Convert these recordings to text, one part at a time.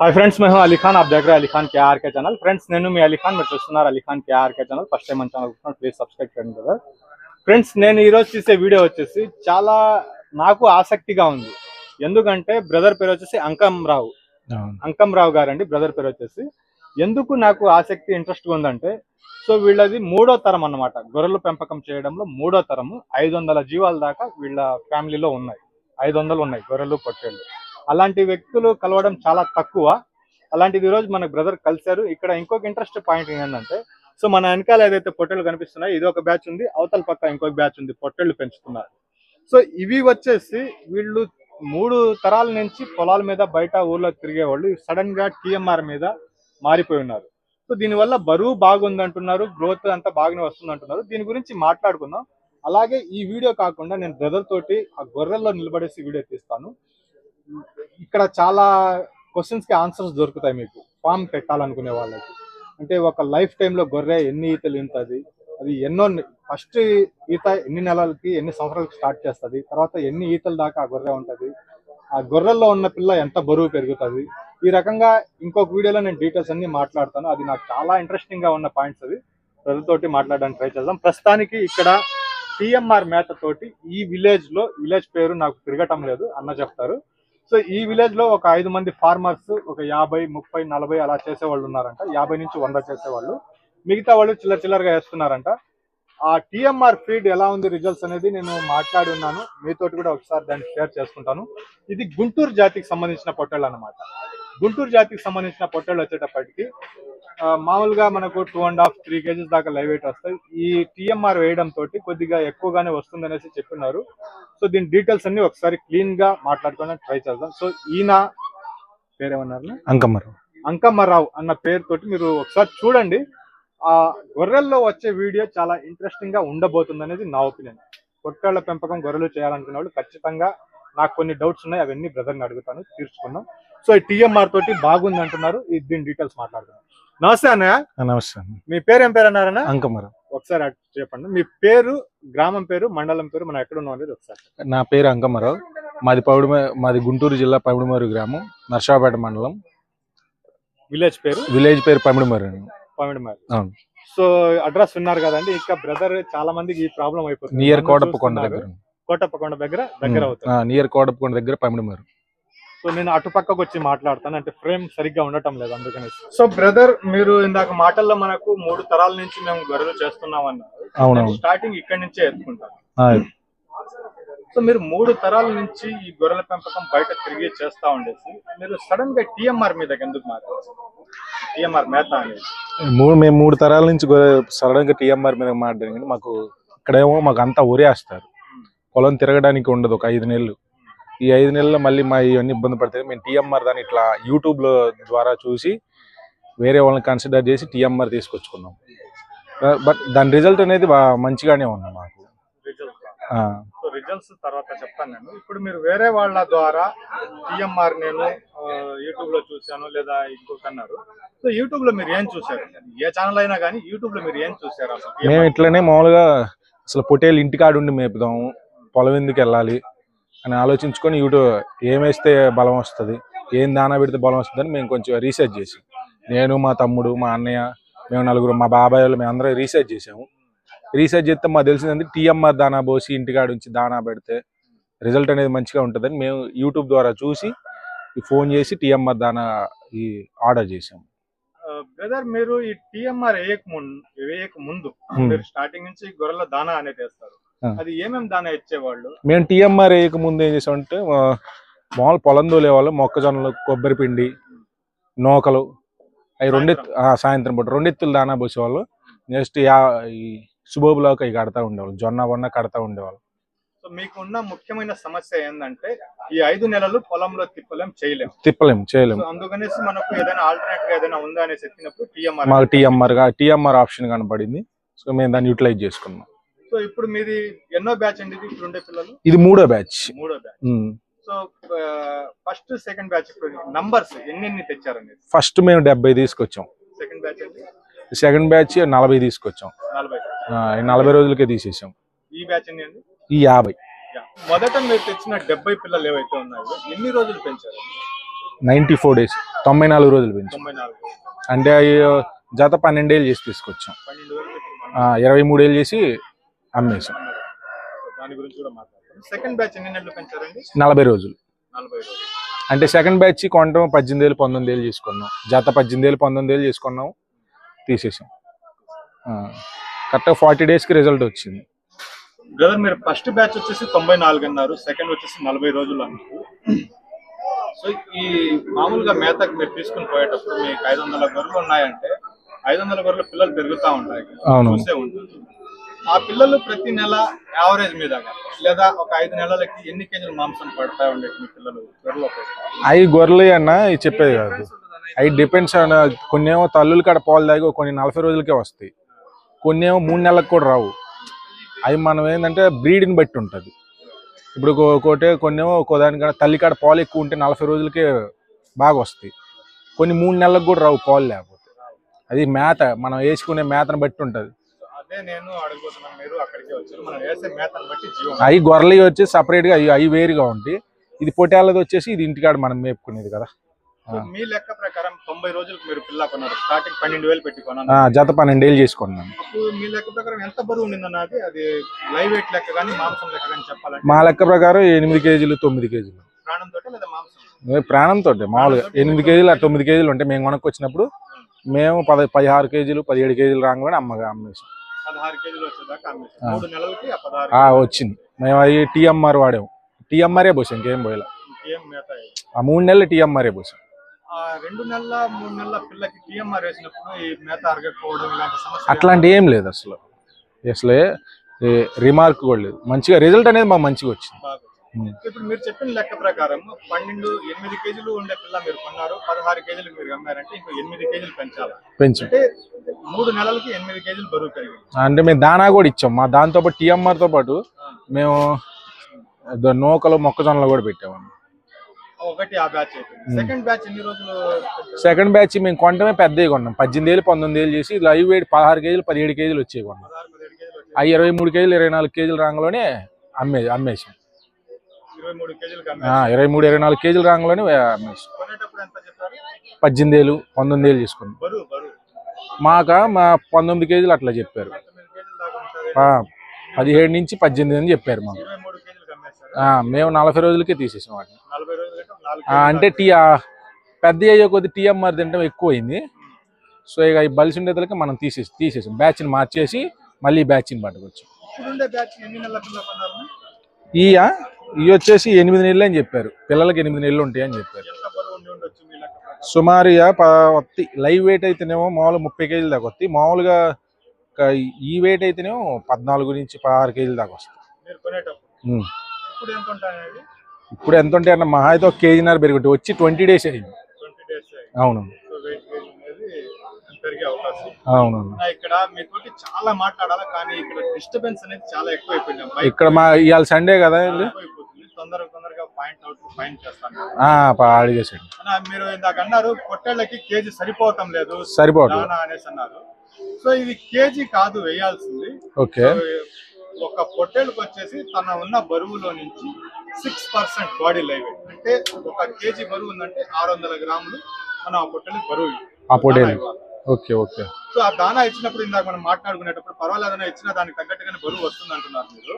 Hi friends మేము అలీఖాన్ ఆ దగ్గర అలీఖాన్ కేఆర్కే ఛానల్ ఫ్రెండ్స్ నేను మీ అలీఖాన్ మీరు చూస్తున్నారు Ali Khan KRK channel first time మన ఛానల్ ప్లీజ్ సబ్స్క్రైబ్ చేయండి కదా ఫ్రెండ్స్ నేను ఈరోజు చేసే వీడియో వచ్చేసి చాలా నాకు ఆసక్తిగా ఉంది ఎందుకంటే బ్రదర్ పేరు వచ్చేసి అంకం రావు అంకం రావు గారండి బ్రదర్ పేరు వచ్చేసి ఎందుకు నాకు ఆసక్తి ఇంట్రెస్ట్ ఉందంటే సో వీళ్ళది మూడో తరం అనమాట గొర్రెలు పెంపకం చేయడంలో మూడో తరము ఐదు వందల జీవాల దాకా వీళ్ళ ఫ్యామిలీలో ఉన్నాయి ఐదు వందలు ఉన్నాయి గొర్రెలు పొట్టేళ్ళు అలాంటి వ్యక్తులు కలవడం చాలా తక్కువ. అలాంటిది ఈరోజు రోజు మన బ్రదర్ కలిశారు. ఇక్కడ ఇంకొక ఇంట్రెస్ట్ పాయింట్ ఏంటంటే సో మన వెనకాల ఏదైతే పొట్టెలు కనిపిస్తున్నాయో ఇది ఒక బ్యాచ్ ఉంది. అవతల పక్క ఇంకొక బ్యాచ్ ఉంది. పొట్టెళ్ళు పెంచుతున్నారు. సో ఇవి వచ్చేసి వీళ్ళు మూడు తరాల నుంచి పొలాల మీద బయట ఊర్లో తిరిగేవాళ్ళు. సడన్గా టీఎంఆర్ మీద మారిపోయి ఉన్నారు. సో దీనివల్ల బరువు బాగుంది అంటున్నారు గ్రోత్ అంతా బాగానే వస్తుంది అంటున్నారు దీని గురించి మాట్లాడుకుందాం. అలాగే ఈ వీడియో కాకుండా నేను బ్రదర్ తోటి ఆ గొర్రెల్లో నిలబడేసి వీడియో తీస్తాను. ఇక్కడ చాలా క్వశ్చన్స్కి ఆన్సర్స్ దొరుకుతాయి మీకు. ఫామ్ పెట్టాలనుకునే వాళ్ళకి. అంటే ఒక లైఫ్లో గొర్రె ఎన్ని ఈతలు ఇంతది అది ఎన్నో ఫస్ట్ ఈత ఎన్ని నెలలకి ఎన్ని సంవత్సరాలకి స్టార్ట్ చేస్తుంది? తర్వాత ఎన్ని ఈతల దాకా ఆ గొర్రె ఉంటది? ఆ గొర్రెల్లో ఉన్న పిల్ల ఎంత బరువు పెరుగుతుంది? ఈ రకంగా ఇంకొక వీడియోలో నేను డీటెయిల్స్ అన్ని మాట్లాడతాను. అది నాకు చాలా ఇంట్రెస్టింగ్గా ఉన్న పాయింట్స్ అది ప్రజలతోటి మాట్లాడడానికి ట్రై చేద్దాం. ప్రస్తుతానికి ఇక్కడ టిఎంఆర్ మేత తోటి ఈ విలేజ్లో విలేజ్ పేరు నాకు తిరగటం లేదు. అన్న చెప్తారు. సో ఈ విలేజ్లో ఒక ఐదు మంది ఫార్మర్స్ ఒక యాభై ముప్పై నలభై అలా చేసేవాళ్ళు ఉన్నారంట. యాభై నుంచి వంద చేసేవాళ్ళు. మిగతా వాళ్ళు చిల్లర చిల్లరగా వేస్తున్నారంట. ఆ టిఎంఆర్ ఫీడ్ ఎలా ఉంది రిజల్ట్స్ అనేది నేను మాట్లాడి ఉన్నాను. మీతోటి కూడా ఒకసారి దాన్ని షేర్ చేసుకుంటాను. ఇది గుంటూరు జాతికి సంబంధించిన పొట్టళ్ళు అన్నమాట. గుంటూరు జాతికి సంబంధించిన పొట్టేళ్ళు వచ్చేటప్పటికి మామూలుగా మనకు two and half three kgs దాకా లైవ్ వెయిట్ వస్తాయి. ఈ టిఎంఆర్ వేయడం తోటి కొద్దిగా ఎక్కువగానే వస్తుంది అనేసి చెప్పినారు. సో దీని డీటెయిల్స్ అన్ని ఒకసారి క్లీన్గా మాట్లాడుకోవడానికి ట్రై చేద్దాం. సో ఈయన పేరేమన్నారు అంకమ్మరు అంకమ్మరావు అన్న పేరుతోటి మీరు ఒకసారి చూడండి. ఆ గొర్రెల్లో వచ్చే వీడియో చాలా ఇంట్రెస్టింగ్గా ఉండబోతుంది అనేది నా ఒపీనియన్ పొట్టేళ్ళ పెంపకం గొర్రెలు చేయాలనుకునే వాళ్ళు ఖచ్చితంగా నాకు కొన్ని డౌట్స్ ఉన్నాయి అవన్నీ బ్రదర్ని అడుగుతాను తీర్చుకుందాం. సో ఈ టీఎంఆర్ తోటి బాగుంది అంటున్నారు ఈ దీని డీటెయిల్స్ మాట్లాడుతున్నాం నమస్తే అన్నయ్య. నమస్తే మీ పేరు ఏం పేరు అన్నారన్న? అంకమ్మరు ఒకసారి అటు చెప్పండి. మీ పేరు గ్రామం పేరు మండలం పేరు మనం ఎక్కడ ఉన్నాం అనేది ఒకసారి చెప్పండి. నా పేరు అంకమ్మరావు మాది పౌడిమ మాది గుంటూరు జిల్లా పమిడిమరు గ్రామం నర్సాపేట మండలం. విలేజ్ పేరు? విలేజ్ పేరు పమిడిమరు పమిడిమార్ అవును. సో అడ్రస్ విన్నారు కదండి. ఇంకా బ్రదర్ చాలా మందికి ఈ ప్రాబ్లం అయిపోతుంది. నియర్ నన్ను కోటప్పకొండ చూస్తున్నారు. దగ్గర. కోటప్పకొండ దగ్గర దగ్గర అవుతుంది నియర్ కోటప్పకొండ దగ్గర పమిడిమరు సో నేను అటు పక్కకు వచ్చి మాట్లాడతాను. అంటే ఫ్రేమ్ సరిగ్గా ఉండటం లేదు అందుకని సో బ్రదర్ మీరు ఇందాక మాటల్లో మనకు మూడు తరాల నుంచి మేము గొర్రెలు చేస్తున్నాం అన్నారు స్టార్టింగ్ ఇక్కడి నుంచే ఎత్తుకుంటాం సో మీరు మూడు తరాల నుంచి ఈ గొర్రెల పెంపకం బయట తిరిగి చేస్తా ఉండేసి మీరు సడన్గా టిఎంఆర్ మీద ఎందుకు మాట్లాడారు టిఎంఆర్ మేత అనేది. మూడు మేము మూడు తరాల నుంచి సడన్గా టీఎంఆర్ మీద మాట్లాడాం మాకు ఇక్కడేమో మాకు అంతా ఒరేస్తారు పొలం తిరగడానికి ఉండదు ఒక ఐదు నెలలు. ఈ ఐదు నెలల్లో మళ్ళీ మా ఇవన్నీ ఇబ్బంది పడతాయి. మేము టీఎంఆర్ దాన్ని ఇట్లా యూట్యూబ్లో ద్వారా చూసి వేరే వాళ్ళని కన్సిడర్ చేసి టీఎంఆర్ తీసుకొచ్చుకున్నాం. బట్ దాని రిజల్ట్ అనేది మంచిగానే ఉంది మాకు. రిజల్ట్స్ ఆ, సో రిజల్ట్స్ తర్వాత చెప్తాను నేను. ఇప్పుడు మీరు వేరే వాళ్ళ ద్వారా టిఎంఆర్ నేను యూట్యూబ్లో చూశాను లేదా ఇంకొక అన్నారు. సో యూట్యూబ్లో మీరు ఏం చూసారు ఏ ఛానల్ అయినా కానీ యూట్యూబ్లో మీరు ఏం చూసారు మేము ఇట్లనే మామూలుగా అసలు పొట్టేలు ఇంటికాడ ఉండి మేపుదాము పొలం ఎందుకు వెళ్ళాలి? అని ఆలోచించుకొని యూట్యూబ్ ఏం వేస్తే బలం వస్తుంది ఏం దానా పెడితే బలం వస్తుంది అని మేము కొంచెం రీసెర్చ్ చేసి నేను మా తమ్ముడు మా అన్నయ్య మేము నలుగురు మా బాబాయ్ వాళ్ళు మేము అందరం రీసెర్చ్ చేసాము రీసెర్చ్ చేస్తే మాకు తెలిసిందంటే టీఎంఆర్ దానా పోసి ఇంటికాడ ఉంచి దానా పెడితే రిజల్ట్ అనేది మంచిగా ఉంటుందని మేము యూట్యూబ్ ద్వారా చూసి ఈ ఫోన్ చేసి టీఎంఆర్ దానా ఈ ఆర్డర్ చేసాము బ్రదర్ మీరు ఈ టిఎంఆర్ వేయక ముందు వేయక ముందు. మీరు స్టార్టింగ్ నుంచి గొర్రెల దానా అనేది వేస్తారు. అది ఏమేమి దానా ఇచ్చేవాళ్ళు? మేము టీఎంఆర్ వేయక ముందు ఏం చేసామంటే మామూలు పొలం తోలేవాళ్ళు మొక్కజొన్నలు కొబ్బరి పిండి నూకలు అవి రెండెత్తు ఆ, సాయంత్రం పూట రెండెత్తులు దానా పోసేవాళ్ళు. నెక్స్ట్ యా ఈ సుబోబులోకి అవి కడతా ఉండేవాళ్ళు జొన్న వన్న కడతా ఉండేవాళ్ళు. సో మీకున్న ముఖ్యమైన సమస్య ఏంటంటే ఈ ఐదు నెలలు పొలంలో తిప్పలేం చేయలేం. తిప్పలేం చేయలేం. సో అందుకనేసి మనకు ఏదైనా ఆల్టర్నేట్గా ఏదైనా ఉందా అనేసి ఎత్తినప్పుడు టిఎంఆర్ మాకు టీఎంఆర్ టీఎంఆర్ ఆప్షన్ కనపడింది. సో మేము దాన్ని యూటిలైజ్ చేసుకున్నాం. సో ఇప్పుడు మీది ఎన్నో బ్యాచ్ అండి ఇప్పుడు ఉండే పిల్లలు? ఇది మూడో బ్యాచ్. మూడో batch. So first second batch numbers ఎన్ని తెచ్చారండి? ఫస్ట్ మేము డెబ్బై తీసుకొచ్చాం. సెకండ్ బ్యాచ్ అండి? సెకండ్ బ్యాచ్ నలభై తీసుకొచ్చాం. నలభై. రోజులకే తీసేసాం. ఈ బ్యాచ్ ఎన్ని అండి? ఈ యాభై. మొదట మీరు తెచ్చిన డెబ్బై పిల్లలు ఏవైతే ఉన్నాయో ఎన్ని రోజులు పెంచారు? Ninety four days. తొంభై నాలుగు రోజులు పెంచి. అంటే జత పన్నెండేళ్ళు చేసి తీసుకొచ్చాం. ఇరవై మూడేళ్ళు చేసి అమ్మేసాం నలభై రోజులు. అంటే సెకండ్ బ్యాచ్ కొనడం పద్దెనిమిది వేలు పంతొమ్మిది వేలు చేసుకున్నాం. జత పద్దెనిమిది వేలు పంతొమ్మిది వేలు చేసుకున్నాం తీసేసాం. కరెక్ట్గా ఫార్టీ డేస్కి రిజల్ట్ వచ్చింది. బ్రదర్ మీరు ఫస్ట్ బ్యాచ్ వచ్చేసి తొంభై నాలుగు అన్నారు సెకండ్ వచ్చేసి నలభై రోజులు అన్నారు. సో ఈ మామూలుగా మేతకు మీరు తీసుకుని పోయేటప్పుడు మీకు ఐదు వందల గొర్రెలు ఉన్నాయంటే ఐదు వందల గొర్రెల పిల్లలు పెరుగుతూ ఉంటాయి అవును. చూసే ఉంటుంది ఆ పిల్లలు ప్రతి నెల యావరేజ్ మీద లేదా ఒక ఐదు నెలలకి ఎన్ని కేజీలు మాంసం పడతా ఉండే మీ పిల్లలు గొర్రెలు అవి గొర్రెలు అన్న చెప్పేది కాదు. అవి డిపెండ్స్ ఆన్ కొన్ని ఏమో తల్లులు కాడ పాలు తాగి కొన్ని నలభై రోజులకే వస్తాయి. కొన్ని ఏమో మూడు నెలలకు కూడా రావు. అవి మనం ఏంటంటే బ్రీడ్ని బట్టి ఉంటుంది. ఇప్పుడు ఒకటి కొన్ని ఏమో ఒక్కో దానికన్నా తల్లి కాడ పాలు ఎక్కువ ఉంటే నలభై రోజులకే బాగా వస్తాయి. కొన్ని మూడు నెలలకు కూడా రావు పాలు లేకపోతే. అది మేత మనం వేసుకునే మేతను బట్టి ఉంటుంది. నేను అడగబోతున్నాను మీరు అక్కడికి వచ్చారు. మనం వేసే మేతను బట్టి జీవం. అవి గొర్రెలు వచ్చి సపరేట్గా అవి అవి వేరుగా ఉంటాయి ఇది పొట్టేళ్ళది వచ్చేసి ఇది ఇంటికాడ మనం మేపుకునేది కదా. మీ లెక్క ప్రకారం తొంభై రోజులకు మీరు పిల్ల కొన్నారు. స్టార్టింగ్ పన్నెండు వేలు పెట్టి కొన్నాను. జత పన్నెండేళ్ళు చేసుకున్నాను అప్పుడు మీ లెక్క ప్రకారం ఎంత బరువు ఉండిందన్న అది? లైవ్ వెయిట్ లెక్క కానీ మాంసం లెక్క కానీ చెప్పాలంటే? మా లెక్క ప్రకారం ఎనిమిది కేజీలు తొమ్మిది కేజీలు. ప్రాణంతో లేదా మాంసం? ఏ ప్రాణంతో మామూలుగా. ఎనిమిది కేజీలు తొమ్మిది కేజీలు ఉంటాయి మేము కొనుక్కొచ్చినప్పుడు మేము పద పదహారు కేజీలు పదిహేడు కేజీలు రాగానే అమ్మగా అమ్మేసాం. వచ్చింది మేము అవి టీఎంఆర్ వాడాము. టీఎంఆర్ఏ పోసాం ఇంకేం పోయలే. ఆ మూడు నెలలు టీఎంఆర్ఏ పోసాం. రెండు నెలల మూడు నెలల పిల్లకి టీఎంఆర్ వేసినప్పుడు ఈ మేత అరగకపోవడం ఇలాంటి సమస్య అట్లాంటి ఏం లేదు అసలు. అసలే రిమార్క్ కూడా లేదు. మంచిగా రిజల్ట్ అనేది మాకు మంచిగా వచ్చింది. ఇప్పుడు మీరు చెప్పిన లెక్క ప్రకారం పన్నెండు ఎనిమిది కేజీలు ఉండే పిల్ల మీరు కొన్నారు పదహారు కేజీలు మీరు అమ్మారంటే ఇంకో ఎనిమిది కేజీలు పెంచాలి. పెంచాం. అంటే మూడు నెలలకి ఎనిమిది కేజీలు బరువు పెరిగింది. అంటే మేము దానా కూడా ఇచ్చాం. మా దాంతో పాటు టీఎంఆర్తో పాటు మేము నూకలు మొక్కజొన్నలు కూడా పెట్టాము ఒకటి ఆ బ్యాచ్ అయిపోయింది. సెకండ్ బ్యాచ్ ఎన్ని రోజులు పెంచారు? సెకండ్ బ్యాచ్ మేము కొంటమే పెద్దవి కొన్నాం. పద్దెనిమిది వేలు పంతొమ్మిది వేలు చేసి లైవ్ వెయిట్ పదహారు కేజీలు పదిహేడు కేజీలు వచ్చేవి కొన్నాం. అవి ఇరవై మూడు కేజీలు ఇరవై నాలుగు కేజీల రాంగలోనే అమ్మే అమ్మేసాం ఇరవై మూడు ఇరవై నాలుగు కేజీల రాంగలోనే పద్దెనిమిది వేలు పంతొమ్మిది వేలు తీసుకున్నాం బరువు మాక మా పంతొమ్మిది కేజీలు అట్లా చెప్పారు. పదిహేడు నుంచి పద్దెనిమిది అని చెప్పారు మాకు. మేము నలభై రోజులకే తీసేసాం వాటిని. అంటే టీ పెద్ద అయ్యే కొద్ది టీఎంఆర్ తింటాం ఎక్కువైంది. సో ఇక ఈ బలిసి ఉండేదలకి మనం తీసేసి తీసేసాం. బ్యాచ్ని మార్చేసి మళ్ళీ బ్యాచ్ని పట్టుకొచ్చాం. ఇప్పుడుండే ఈ వచ్చేసి ఎనిమిది నెలలు అని చెప్పారు. పిల్లలకి ఎనిమిది నెలలు ఉంటాయి అని చెప్పారు? సుమారుగా వత్తి లైవ్ వెయిట్ అయితేనేమో మామూలుగా ముప్పై కేజీల దాకా వస్తాయి మామూలుగా ఈ వెయిట్ అయితేనేమో పద్నాలుగు నుంచి పదహారు కేజీల దాకా వస్తాయి. ఇప్పుడు ఎంత ఉంటాయి అన్న మహా అయితే ఒక కేజీన్నర పెరుగుతాయి వచ్చి ట్వంటీ డేస్ అయింది. అవును. వెయిట్ గెయిన్ అనేది పెరిగే అవకాశం అవును. నా ఇక్కడ మీతోటి చాలా మాట్లాడాలి? కానీ ఇక్కడ డిస్టర్బెన్స్ అనేది చాలా ఎక్కువ అయిపోయింది ఇక్కడ మా ఇవాళ సండే కదా ఎక్కువైపోతుంది తొందరగా పాయింట్ అవుట్ పాయింట్ చేస్తాను. ఆ, పా- అడిగేసాడు అన్నా, మీరు ఇందాక అన్నారు పొట్టేళ్ళకి కేజీ సరిపోవటం లేదు సరిపోవట్లేదు. దానా అనేసి అన్నారు. సో ఇది కేజీ కాదు వేయాల్సింది. ఓకే. ఒక పొట్టేళ్ళకి వచ్చేసి తన ఉన్న బరువులో నుంచి సిక్స్ పర్సెంట్ బాడీ లైవ్ అంటే ఒక కేజీ బరువు ఉందంటే ఆరు వందల గ్రాములు మన ఆ పొట్టేళ్ళకి బరువు ఆ పొట్టేలు. Okay okay. సో ఆ దానా ఇచ్చినప్పుడు ఇందాక మనం మాట్లాడుకునేటప్పుడు పర్వాలేదన్నా ఇచ్చినా దానికి తగ్గట్టుగానే బరువు వస్తుంది అంటున్నారు మీరు.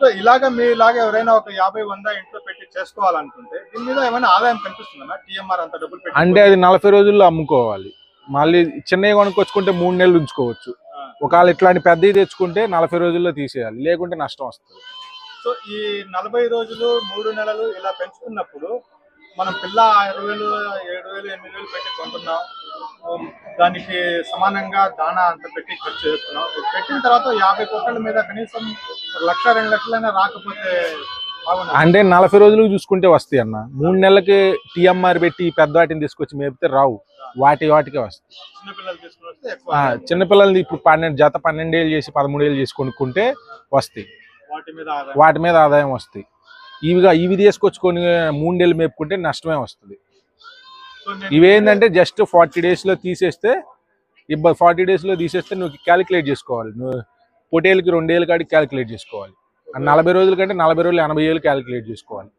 సో ఇలాగ మీలాగా ఎవరైనా ఒక యాభై వంద ఇంట్లో పెట్టి చేసుకోవాలనుకుంటే దీని మీద ఏమైనా ఆదాయం కనిపిస్తుందన్నా టీఎంఆర్ అంత డబ్బులు పెట్టి అంటే అది నలభై రోజుల్లో అమ్ముకోవాలి. మళ్ళీ చిన్నవి కొనుక్కొచ్చుకుంటే మూడు నెలలు ఉంచుకోవచ్చు. ఒకవేళ ఇట్లాంటి పెద్దవి తెచ్చుకుంటే నలభై రోజుల్లో తీసేయాలి. లేకుంటే నష్టం వస్తుంది. సో ఈ నలభై రోజులు మూడు నెలలు ఇలా పెంచుకున్నప్పుడు మనం పిల్ల ఆరు వేలు ఏడు వేలు ఎనిమిది వేలు పెట్టి కొంటున్నాం దానికి సమానంగా దానా అంత పెట్టి ఖర్చు చేస్తున్నాం. పెట్టిన తర్వాత యాభై కోట్ల మీద కనీసం లక్ష రెండు లక్షలైనా రాకపోతే అంటే నలభై రోజులు చూసుకుంటే వస్తాయి అన్న. మూడు నెలలకి టీఎంఆర్ పెట్టి పెద్ద వాటిని తీసుకొచ్చి మేపితే రావు. వాటి వాటికే వస్తాయి. చిన్న పిల్లలు తీసుకుని వస్తే ఎక్కువ ఆ, చిన్నపిల్లల్ని ఇప్పుడు పన్నెండు జత పన్నెండేళ్ళు చేసి పదమూడేళ్ళు చేసి కొనుక్కుంటే వస్తాయి. వాటి మీద ఆదాయం. వస్తాయి. ఇవిగా ఇవి తీసుకొచ్చుకొని మూడేళ్ళు మేపుకుంటే నష్టమే వస్తుంది. ఇవేంటంటే జస్ట్ ఫార్టీ డేస్లో తీసేస్తే ఇబ్బ ఫార్టీ డేస్లో తీసేస్తే నువ్వు క్యాలిక్యులేట్ చేసుకోవాలి. నువ్వు పొటేల్కి రెండేళ్ళ కాడికి క్యాలిక్యులేట్ చేసుకోవాలి. నలభై రోజుల కంటే నలభై రోజులు ఎనభై ఏళ్ళు క్యాలిక్యులేట్ చేసుకోవాలి.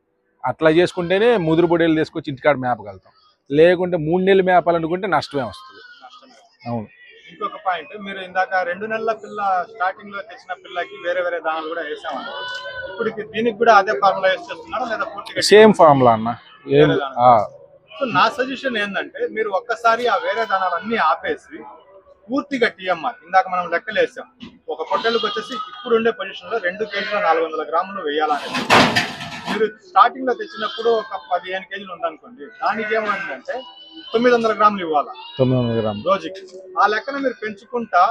అట్లా చేసుకుంటేనే ముదురు పొడేలు తీసుకొచ్చి ఇంటికాడ మేపగలుగుతాం. లేకుంటే మూడు నెలలు మేపాలనుకుంటే నష్టమే వస్తుంది. అవును. ఇంకొక పాయింట్ మీరు ఇందాక రెండు నెలల పిల్ల స్టార్టింగ్లో తెచ్చిన పిల్లకి వేరే వేరే దానాలు కూడా వేసామన్నారు ఇప్పుడు దీనికి కూడా అదే ఫార్ములా యూస్ చేస్తున్నారా లేదా పూర్తిగా సేమ్ ఫార్ములా అన్న. సో నా సజెషన్ ఏంటంటే మీరు ఒక్కసారి ఆ వేరే దానాలన్నీ ఆపేసి పూర్తిగా టీఎంఆర్ ఇందాక మనం లెక్కలు వేసాం. ఒక పొట్టెలకు వచ్చేసి ఇప్పుడు ఉండే పొజిషన్లో రెండు కేజీల నాలుగు వందల గ్రాములు వేయాలనేది. మీరు స్టార్టింగ్లో తెచ్చినప్పుడు ఒక పదిహేను కేజీలు ఉందనుకోండి దానికి ఏమంటే తొమ్మిది వందల గ్రాములు ఇవ్వాలా? తొమ్మిది వందల గ్రాములు. రోజుకి ఆ లెక్కన మీరు పెంచుకుంటా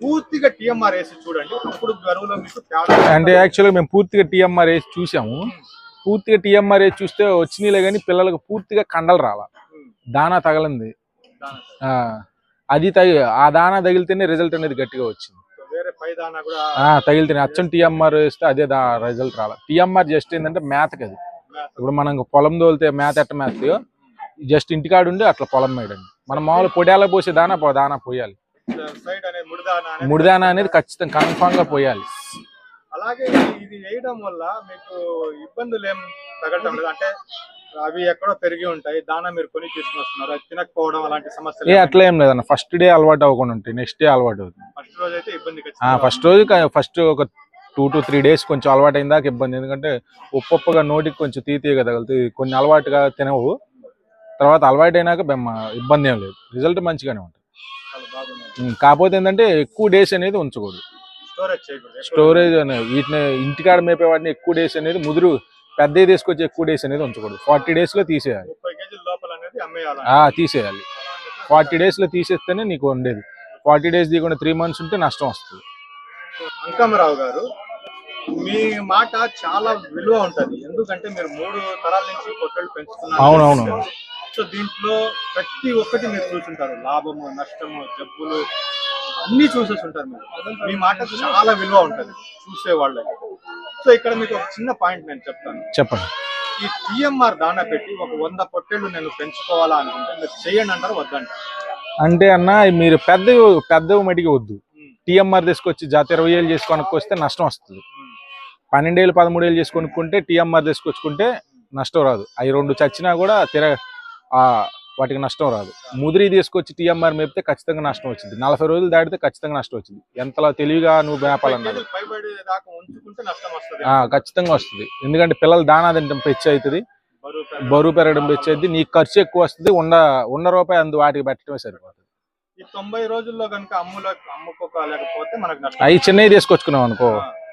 పూర్తిగా టీఎంఆర్ వేసి చూడండి. అప్పుడు గరువులో మీకు తేడా అంటే యాక్చువల్గా మేము పూర్తిగా టీఎంఆర్ వేసి చూసాము. పూర్తిగా టీఎంఆర్ వేసి చూస్తే వచ్చినాయిలే కానీ పిల్లలకు పూర్తిగా కండలు రాలా. దానా తగలింది. అది తగి ఆ దానా తగిలితేనే రిజల్ట్ అనేది గట్టిగా వచ్చింది. తగిలితేనే. అచ్చం టీఎంఆర్ వేస్తే అదే దా రిజల్ట్ రాలా. టీఎంఆర్ జస్ట్ ఏంటంటే మేతకి అది. ఇప్పుడు మనం పొలం తోలితే మేత ఎట్ట మేతయో జస్ట్ ఇంటికాడ ఉండి అట్లా పొలం మేడండి మనం మామూలు పొడేలా పోసే దానా పో- దానా పోయాలి. ముడిదానా అనేది ఖచ్చితంగా కన్ఫామ్గా పోయాలి. అలాగే ఇది వేయడం వల్ల మీకు ఇబ్బందులు ఏం తగలటం లేదు. అంటే అవి ఎక్కడో పెరిగి ఉంటాయి. దానా మీరు కొని తీసుకుని వస్తున్నారు అది తినకపోవడం అలాంటి సమస్యలు ఏ అట్లా ఏం లేదన్న. ఫస్ట్ డే అలవాటు అవ్వకుండా ఉంటాయి నెక్స్ట్ డే అలవాటు అవుతుంది. ఫస్ట్ రోజు అయితే ఇబ్బంది ఫస్ట్ రోజు ఫస్ట్ ఒక టూ టు త్రీ డేస్ కొంచెం అలవాటు అయిన దాకా ఇబ్బంది. ఎందుకంటే ఉప్పొప్పగా నోటికి కొంచెం తీతీయగా తగులుతుంది. కొన్ని అలవాటుగా తినవు. తర్వాత అలవాటు అయినాక బెమ్మ ఇబ్బంది ఏం లేదు. రిజల్ట్ మంచిగానే ఉంటుంది. కాకపోతే ఏంటంటే ఎక్కువ డేస్ అనేది ఉంచకూడదు. స్టోరేజ్ అనేది వీటిని ఇంటికాడ మేపే వాటిని ఎక్కువ డేస్ అనేది ముదురు పెద్దవి తీసుకొచ్చి ఎక్కువ డేస్ అనేది ఉంచకూడదు. ఫార్టీ డేస్లో తీసేయాలి. తీసేయాలి. ఫార్టీ డేస్లో తీసేస్తేనే నీకు ఉండేది. ఫార్టీ డేస్ తీయకుండా త్రీ మంత్స్ ఉంటే నష్టం వస్తుంది. అంకమరావు గారు మీ మాట చాలా విలువ ఉంటది. ఎందుకంటే మీరు మూడు తరాల నుంచి పొట్టేళ్ళు పెంచుతున్నారు. అవునవును. సో దీంట్లో ప్రతి ఒక్కటి మీరు చూసుంటారు. లాభము నష్టము జబ్బులు అన్ని చూసేసి ఉంటారు మీరు. మీ మాట చాలా విలువ ఉంటది. చూసే వాళ్ళకి సో ఇక్కడ మీకు ఒక చిన్న పాయింట్ నేను చెప్తాను. చెప్పండి. ఈ టిఎంఆర్ దానా పెట్టి ఒక వంద పొట్టేళ్ళు నేను పెంచుకోవాలా అనుకుంటే మీరు చేయండి అంటారు వద్దంటారు? అంటే అన్న మీరు పెద్ద పెద్ద మటికి వద్దు. టీఎంఆర్ తీసుకొచ్చి జాతి ఇరవై ఏళ్ళు చేసి కొనుక్కొస్తే నష్టం వస్తుంది. పన్నెండేళ్ళు పదమూడేళ్ళు చేసి కొనుక్కుంటే టీఎంఆర్ తీసుకొచ్చుకుంటే నష్టం రాదు. అవి రెండు చచ్చినా కూడా తిర ఆ, వాటికి నష్టం రాదు. ముదిరి తీసుకొచ్చి టీఎంఆర్ మేపితే ఖచ్చితంగా నష్టం వచ్చింది. నలభై రోజులు దాటితే ఖచ్చితంగా నష్టం వచ్చింది. ఎంతలా తెలివిగా నువ్వు ఆ, ఖచ్చితంగా వస్తుంది. ఎందుకంటే పిల్లలు దానా తింటాం పెచ్చి అవుతుంది. బరువు పెరగడం. బరువు పెరగడం పెచ్చి అవుతుంది. నీకు ఖర్చు ఎక్కువ వస్తుంది. ఉన్న ఉన్న రూపాయి అందు వాటికి పెట్టడమే సరిపోతుంది. ఈ తొంభై రోజుల్లో కనుక అమ్ములో అమ్ముకోలేకపోతే మనకు నష్టం అవి చిన్నవి తీసుకొచ్చుకున్నాం అనుకో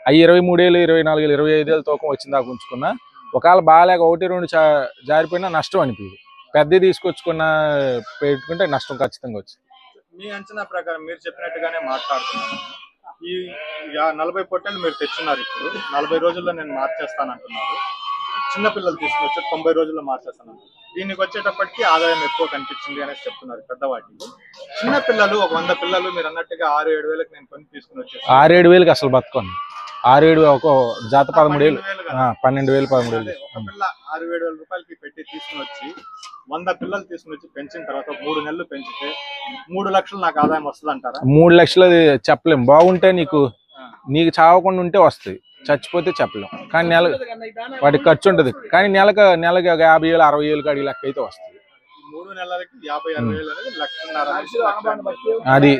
అవి ఇరవై మూడేళ్ళు ఇరవై నాలుగేళ్ళు ఇరవై ఐదేళ్ళు తూకం వచ్చిన దాకా ఉంచుకున్నా ఒకవేళ బాగాలేక ఒకటి రెండు జారిపోయినా నష్టం అనిపించదు పెద్దది తీసుకొచ్చుకున్న పెట్టుకుంటే నష్టం ఖచ్చితంగా వచ్చింది. మీ అంచనా ప్రకారం మీరు చెప్పినట్టుగానే మాట్లాడుతున్నాను. ఈ నలభై పొట్టెలు మీరు తెచ్చున్నారు ఇప్పుడు. నలభై రోజుల్లో నేను మార్చేస్తాను అంటున్నారు చిన్న పిల్లలు తీసుకొచ్చి తొంభై రోజుల్లో మార్చేస్తాను. దీనికి వచ్చేటప్పటికి ఆదాయం ఎక్కువ కనిపించింది అనేసి చెప్తున్నారు పెద్దవాటికి చిన్న పిల్లలు ఒక వంద పిల్లలు మీరు అన్నట్టుగా ఆరు ఏడు వేలకు నేను కొని తీసుకుని వచ్చేసి ఆరేడు వేలకి అసలు బతకను ఆరేడు ఒక జాత పదమూడు వేలు పన్నెండు వేలు పదమూడు వేలు ఆరు ఏడు వేల రూపాయలకి పెట్టి తీసుకుని వచ్చి వంద పిల్లలు తీసుకుని వచ్చి పెంచిన తర్వాత ఒక మూడు నెలలు పెంచితే మూడు లక్షలు నాకు ఆదాయం వస్తుంది అంటారా? మూడు లక్షలది చెప్పలేం. బాగుంటే నీకు నీకు చావకుండా ఉంటే వస్తాయి చచ్చిపోతే చెప్పలేం. కానీ నెల వాటికి ఖర్చు ఉంటుంది కానీ నెలకు నెలకి ఒక యాభై వేలు అరవై వేలు కాడి లెక్క అయితే వస్తుంది. అది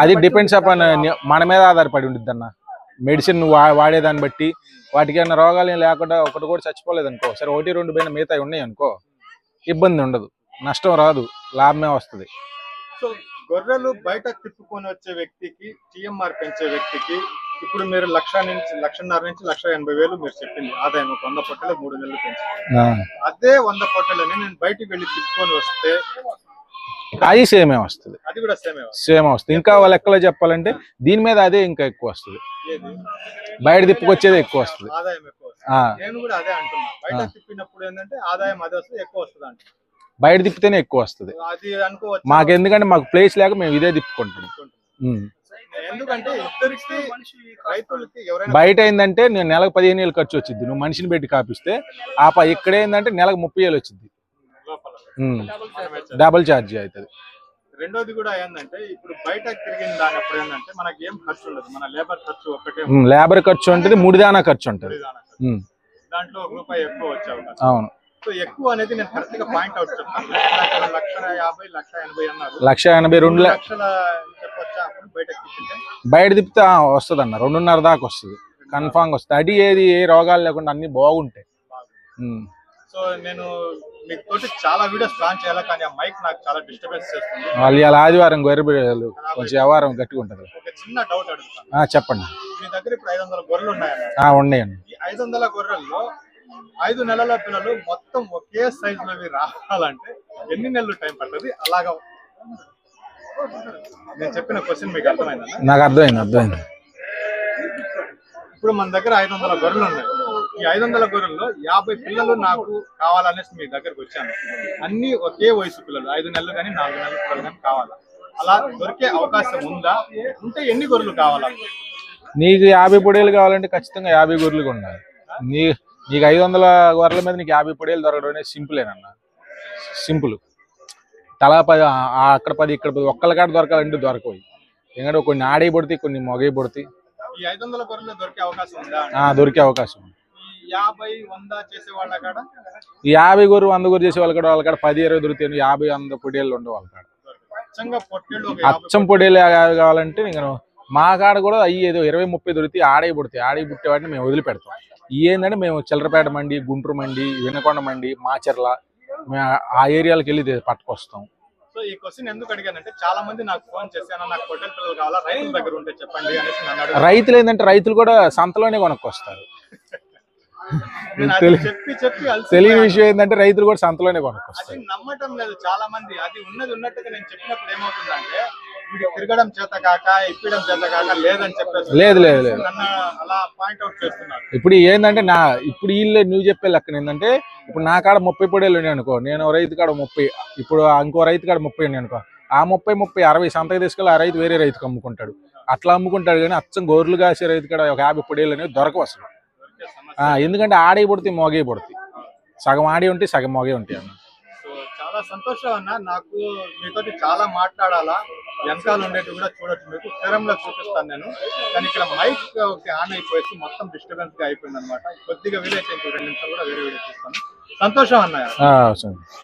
అది డిపెండ్స్ అపాన్ మన మీద ఆధారపడి ఉంటుంది అన్న మెడిసిన్ వాడేదాన్ని బట్టి వాటికి ఏమైనా రోగాలు ఏం లేకుండా ఒకటి కూడా చచ్చిపోలేదు అనుకో సరే ఒకటి రెండు పైన మిగతా ఉన్నాయి అనుకో ఇబ్బంది ఉండదు. నష్టం రాదు. లాభమే వస్తుంది. సో గొర్రెలు బయట తిప్పుకొని వచ్చే వ్యక్తికి టిఎంఆర్ పెంచే వ్యక్తికి ఇప్పుడు మీరు లక్ష నుంచి లక్షన్నర నుంచి లక్ష ఎనభై వేలు మీరు చెప్పింది. ఆదాయం ఒక వంద పొట్టలు మూడు నెలలు పెంచి అదే వంద పొట్టలని నేను బయటికి వెళ్ళి తిప్పుకొని వస్తే అది సేమే వస్తుంది. అది కూడా సేమే సేమ్ వస్తుంది. ఇంకా లెక్కలో చెప్పాలంటే దీని మీద అదే ఇంకా ఎక్కువ వస్తుంది. బయట తిప్పుకొచ్చేది ఎక్కువ వస్తుంది. బయట తిప్పితేనే ఎక్కువ వస్తుంది. మాకు ఎందుకంటే మాకు ప్లేస్ లేక మేము ఇదే తిప్పుకుంటాం బయట ఏంటంటే నేను నెలకు పదిహేను వేలు ఖర్చు వచ్చింది నువ్వు మనిషిని పెట్టి కాపిస్తే ఆ ఇక్కడ ఏంటంటే నెలకు ముప్పై వేలు వచ్చింది. డబుల్ ఛార్జ్ అవుతుంది. రెండోది కూడా ఏంటంటే ఇప్పుడు బయట తిరిగిన దానప్పుడు ఏంటంటే మనకి ఏం ఖర్చు ఉండదు. మన లేబర్ ఖర్చు ఒక్కటే లేబర్ ఖర్చు ఉంటుంది ముడిదానా ఖర్చు ఉంటుంది. దాంట్లో ఒక రూపాయి ఎక్కువ వచ్చే అవకాశం. అవును. సో ఎక్కువ అనేది నేను కరెక్ట్గా పాయింట్ అవుట్ చెప్తాను. లక్ష యాభై లక్ష ఎనభై అన్నారు. లక్ష ఎనభై రెండు లక్షల చెప్పొచ్చా తీసుకుంటే బయట తిప్పితే వస్తుంది అన్న రెండున్నర దాకా వస్తుంది. కన్ఫామ్ వస్తుంది. అడి ఏది ఏ రోగాలు లేకుండా అన్ని బాగుంటాయి. సో నేను మీకు తోటి చాలా వీడియోస్ ప్లాన్ చేయాలి కానీ ఆ మైక్ నాకు చాలా డిస్టర్బెన్స్ చేస్తుంది. వాళ్ళు ఇలా ఆదివారం గొర్రెలు కొంచెం వ్యవహారం గట్టిగా ఉంటుంది ఒక చిన్న డౌట్ అడుగుతాను ఆ, చెప్పండి. మీ దగ్గర ఇప్పుడు ఐదు వందల గొర్రెలు ఉన్నాయన్నారు ఆ, ఉన్నాయండి ఈ ఐదు వందల గొర్రెల్లో ఐదు నెలల పిల్లలు మొత్తం ఒకే సైజ్ లోవి రావాలంటే ఎన్ని నెలలు టైం పడుతుంది? అలాగా నేను చెప్పిన క్వశ్చన్ మీకు అర్థమైందా? నాకు అర్థమైంది అర్థమైంది. ఇప్పుడు మన దగ్గర ఐదు వందల గొర్రెలు ఉన్నాయి. ఈ ఐదు వందల గొర్రెల్లో యాభై పిల్లలు నాకు కావాలనేసి మీ దగ్గరకు వచ్చాను. అన్ని ఒకే వయసు పిల్లలు. ఐదు నెలలు కానీ నాలుగు నెలల పిల్లలు కానీ కావాలా? అలా దొరికే అవకాశం ఉందా? ఉంటే ఎన్ని గొర్రెలు కావాలా? నీకు యాభై పొడేలు కావాలంటే ఖచ్చితంగా యాభై గొర్రెలు ఉండాలి నీ నీకు ఐదు వందల గొర్రెల మీద నీకు యాభై పొడేలు దొరకడం అనేది సింపులేనన్న సింపుల్. తలా పది అక్కడ పది ఇక్కడ పది ఒక్కళ్ళ కాడ దొరకాలంటే దొరకవు. ఎందుకంటే కొన్ని ఆడే పడితే కొన్ని మొగై పడితే దొరికే అవకాశం ఉందా. యాభై వంద చేసే వాళ్ళ కాడ? ఈ యాభై గొర్రె వంద గొర్రె చేసే వాళ్ళ కాడ వాళ్ళ కాడ పది ఇరవై దొరుకుతాయి యాభై వంద పొడేళ్ళు ఉండవు వాళ్ళ కాడ. అచ్చం యాభై కావాలంటే నేను మా కాడ కూడా అయ్యి ఏదో ఇరవై ముప్పై దొరికితే ఆడే పుడతాయి. ఆడే పుట్టే వాటిని మేము వదిలిపెడతాం. ఏంటంటే మేము చిల్లరపేట మండి గుంటూరు మండి వినకొండ మండి మాచర్ల మేము ఆ- ఏరియాలకు వెళ్ళి పట్టుకొస్తాం. సో ఈ క్వశ్చన్ ఎందుకు అడిగానంటే చాలా మంది నాకు ఫోన్ చేసి అన్న నాకు పొట్టేలు పిల్లలు కావాలా? రైతుల దగ్గర ఉంటే చెప్పండి అనేసి నన్ను అడుగుతారు రైతులు ఏంటంటే రైతులు కూడా సంతలోనే కొనుక్కొస్తారు. తెలియని విషయం ఏంటంటే రైతులు కూడా సంతలోనే కొనుక్కొస్తారు నమ్మటం లేదు చాలా మంది అది ఉన్నది ఉన్నట్టుగా నేను చెప్పినప్పుడు ఏమవుతుందంటే తిరగడం చేత కాక ఇప్పడం చేత కాక లేదని చెప్పేసి లేదు, లేదు, లేదు. అలా పాయింట్ అవుట్ చేస్తున్నారు. ఇప్పుడు ఏంటంటే నా ఇప్పుడు వీళ్ళే నువ్వు చెప్పే లెక్కన ఏంటంటే ఇప్పుడు నా కాడ ముప్పై పొడేలు ఉన్నాయి అనుకో నేను రైతు కాడ ముప్పై ఇప్పుడు ఇంకో రైతు కాడ ముప్పై ఉన్నాయి అనుకో ఆ ముప్పై ముప్పై అరవై సంతకి తీసుకెళ్ళి ఆ రైతు వేరే రైతుకి అమ్ముకుంటాడు. అట్లా అమ్ముకుంటాడు కానీ అచ్చం గోర్లు కాసే రైతు కాడ ఒక యాభై పొడేలు అనేవి దొరకవు అసలు. ఎందుకంటే ఆడే పడితే మోగే పడుతాయి. సగం ఆడి ఉంటే సగం మోగే ఉంటాయి అన్న. సో చాలా సంతోషం అన్న. నాకు మీతోటి చాలా మాట్లాడాలా. వెనకాల ఉండేవి కూడా చూడొచ్చు. మీకు స్థిరంలో చూపిస్తాను నేను. కానీ ఇక్కడ మైక్ ఆన్ అయిపోయేసి మొత్తం డిస్టర్బెన్స్గా అయిపోయింది అనమాట కొద్దిగా వీలైతే ఇంకో రెండు నిమిషాలు కూడా వేరే వీడియో చూస్తాను. సంతోషం అన్నయ్య.